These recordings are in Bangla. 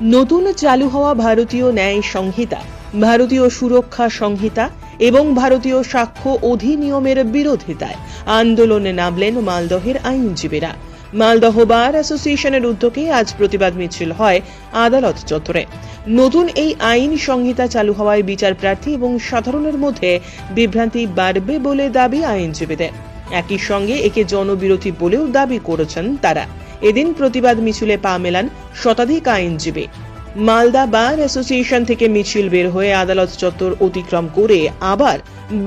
নতুন চালু হওয়া ভারতীয় ন্যায় সংহিতা, ভারতীয় সুরক্ষা সংহিতা এবং ভারতীয় সাক্ষ্য অধিনিয়মের বিরোধিতায় আন্দোলনে নামলেন মালদহের আইনজীবীরা। মালদহ বার অ্যাসোসিয়েশনের উদ্যোগে আজ প্রতিবাদ মিছিল হয় আদালত চত্বরে। নতুন এই আইন সংহিতা চালু হওয়ায় বিচার প্রার্থী এবং সাধারণের মধ্যে বিভ্রান্তি বাড়বে বলে দাবি আইনজীবীদের। একই সঙ্গে একে জনবিরোধী বলেও দাবি করেছেন তারা। এদিন প্রতিবাদ মিছিলে পা মেলান শতাধিক আইনজীবী। মালদা বার অ্যাসোসিয়েশন থেকে মিছিল বের হয়ে আদালত চত্বর অতিক্রম করে আবার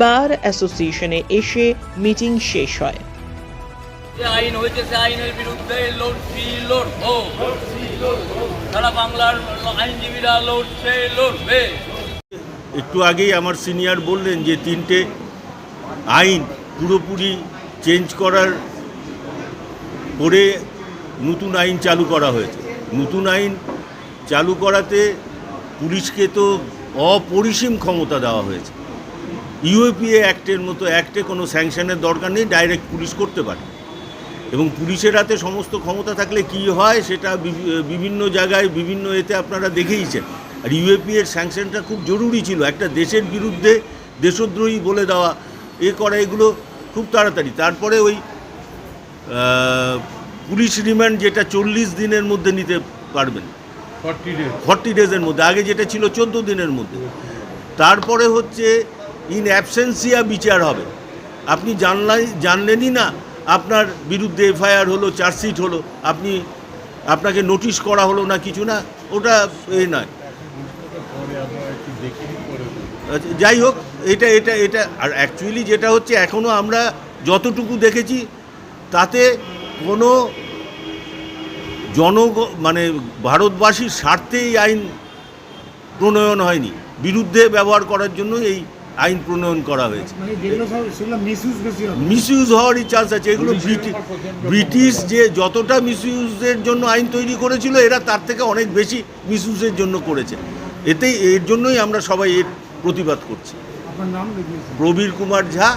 বার অ্যাসোসিয়েশনে এসে মিটিং শেষ হয়। আইন হয়েছে সে আইনের বিরুদ্ধে লড়ছি লড়বো। সারা বাংলার আইনজীবীরা লড়ছে লড়বে। একটু আগেই আমার সিনিয়র বললেন যে তিনটে আইন পুরোপুরি চেঞ্জ করার করে নতুন আইন চালু করা হয়েছে। নতুন আইন চালু করাতে পুলিশকে তো অপরিসীম ক্ষমতা দেওয়া হয়েছে। ইউএপিএ অ্যাক্টের মতো অ্যাক্টে কোনো স্যাংশনের দরকার নেই, ডাইরেক্ট পুলিশ করতে পারে। এবং পুলিশের হাতে সমস্ত ক্ষমতা থাকলে কি হয় সেটা বিভিন্ন জায়গায়, বিভিন্ন এতে আপনারা দেখেইছেন। আর ইউএপি এর স্যাংশনটা খুব জরুরি ছিল। একটা দেশের বিরুদ্ধে দেশদ্রোহী বলে দেওয়া, এ করা, এগুলো খুব তাড়াতাড়ি। তারপরে ওই পুলিশ রিমান্ড যেটা চল্লিশ দিনের মধ্যে নিতে পারবেন। ফর্টি ডেজের মধ্যে আগে যেটা ছিল চোদ্দ দিনের মধ্যে। তারপরে হচ্ছে ইন অ্যাবসেন্সিয়া বিচার হবে। আপনি জানলাই জানলেনই না আপনার বিরুদ্ধে এফআইআর হলো চার্জশিট হলো আপনি আপনাকে নোটিশ করা হলো না কিছু না ওটা এ নয়। আচ্ছা, যাই হোক এটা এটা এটা আর অ্যাকচুয়ালি যেটা হচ্ছে এখনও আমরা যতটুকু দেখেছি তাতে কোনো জনগ মানে ভারতবাসীর স্বার্থে এই আইন প্রণয়ন হয়নি। বিরুদ্ধে ব্যবহার করার জন্য এই আইন প্রণয়ন করা হয়েছে। মানে মিসইউজ মিসইউজ হওয়ারই চান্স আছে। এগুলো ব্রিটিশ যে যতটা মিসইউজের জন্য আইন তৈরি করেছিল এরা তার থেকে অনেক বেশি মিসইউজের জন্য করেছে। এতেই এর জন্যই আমরা সবাই এর প্রতিবাদ করছি। প্রবীর কুমার ঝা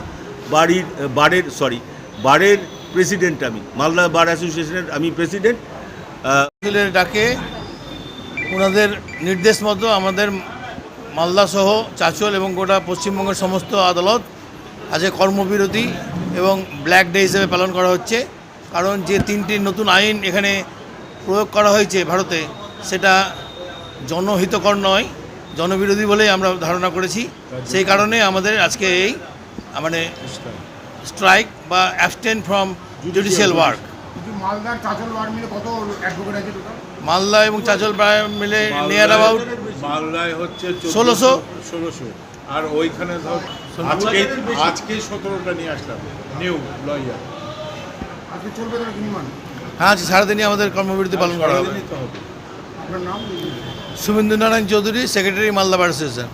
বাড়ির বারের সরি বারের প্রেসিডেন্ট আমি মালদা বার অ্যাসোসিয়েশনের আমি প্রেসিডেন্ট উকিলের ডাকে ওনাদের নির্দেশ মতো আমাদের মালদা সহ চাচল এবং গোটা পশ্চিমবঙ্গের সমস্ত আদালত আজকে কর্মবিরতি এবং ব্ল্যাক ডে হিসেবে পালন করা হচ্ছে। কারণ যে তিনটি নতুন আইন এখানে প্রয়োগ করা হয়েছে ভারতে সেটা জনহিতকর নয় জনবিরোধী বলেই আমরা ধারণা করেছি। সেই কারণে আমাদের আজকে এই মানে স্ট্রাইক বা abstain from judicial work Malda এবং চাচল প্রায় মিলে নিয়ার অ্যাবাউট মালদায় হচ্ছে ষোলোশো। ষোলোশো। আর ওইখানে ধর আজকে আজকে সতেরোটা নিয়ে আসলাম। নিউ লয়ার আজকে চলবে হ্যাঁ আজকে সারাদিনই আমাদের কর্মবিরতি পালন করা হবে। Suvendu Narayan Chowdhury secretary Malda bar association